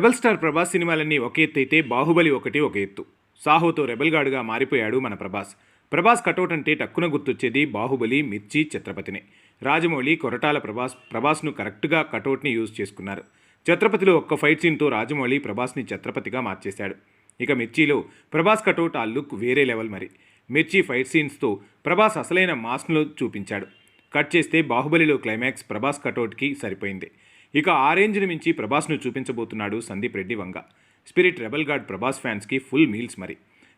Rebel star Prabhas సినిమాలన్నీ ఒక ఎత్తు అయితే బాహుబలి ఒకటి ఒక ఎత్తు. సాహోతో రెబల్ గాడుగా మారిపోయాడు మన ప్రభాస్. ప్రభాస్ కటౌట్ అంటే టక్కున గుర్తొచ్చేది బాహుబలి మిర్చి ఛత్రపతినే. రాజమౌళి కొరటాల ప్రభాస్ ప్రభాస్ను కరెక్ట్గా కటౌట్ని యూజ్ చేసుకున్నారు. ఛత్రపతిలో ఒక్క ఫైట్ సీన్తో రాజమౌళి ప్రభాస్ని ఛత్రపతిగా మార్చేశాడు. ఇక మిర్చిలో ప్రభాస్ కటౌట్ ఆ లుక్ వేరే లెవెల్ మరి. మిర్చి ఫైట్ సీన్స్తో ప్రభాస్ అసలైన మాస్ను చూపించాడు. కట్ చేస్తే బాహుబలిలో క్లైమాక్స్ ప్రభాస్ కటౌట్కి సరిపోయింది. ఇక ఆ మించి ప్రభాస్ను చూపించబోతున్నాడు Sandeep Reddy Vanga. Spirit rebel guard Prabhas ఫ్యాన్స్కి ఫుల్ మీల్స్ మరి.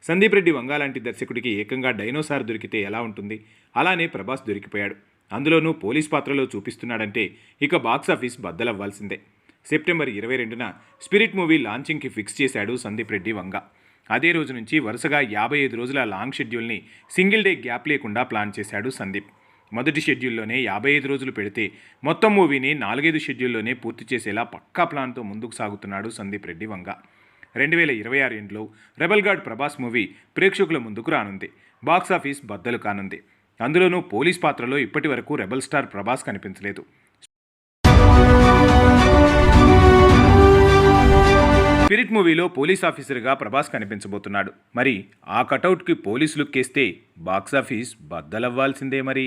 సందీప్ రెడ్డి వంగ లాంటి దర్శకుడికి ఏకంగా డైనోసార్ దొరికితే ఎలా ఉంటుంది? అలానే ప్రభాస్ దొరికిపోయాడు. అందులోనూ పోలీస్ పాత్రలో చూపిస్తున్నాడంటే ఇక బాక్సాఫీస్ బద్దలవ్వాల్సిందే. సెప్టెంబర్ ఇరవై రెండున స్పిరిట్ మూవీ లాంచింగ్కి ఫిక్స్ చేశాడు సందీప్ రెడ్డి వంగ. అదే రోజు నుంచి వరుసగా యాభై ఐదు రోజుల లాంగ్ షెడ్యూల్ని సింగిల్ డే గ్యాప్ లేకుండా ప్లాన్ చేశాడు సందీప్. మొదటి షెడ్యూల్లోనే యాభై ఐదు రోజులు పెడితే మొత్తం మూవీని నాలుగైదు షెడ్యూల్లోనే పూర్తి చేసేలా పక్కా ప్లాన్తో ముందుకు సాగుతున్నాడు సందీప్ రెడ్డి వంగ. రెండు వేల ఇరవై ఆరు ఎండ్లో రెబల్ గార్డ్ ప్రభాస్ మూవీ ప్రేక్షకుల ముందుకు రానుంది. బాక్సాఫీస్ బద్దలు కానుంది. అందులోనూ పోలీస్ పాత్రలో ఇప్పటి వరకు రెబల్ స్టార్ ప్రభాస్ కనిపించలేదు. స్పిరిట్ మూవీలో పోలీస్ ఆఫీసర్గా ప్రభాస్ కనిపించబోతున్నాడు. మరి ఆ కటౌట్కి పోలీస్ లుక్ వేస్తే బాక్సాఫీస్ బద్దలవ్వాల్సిందే మరి?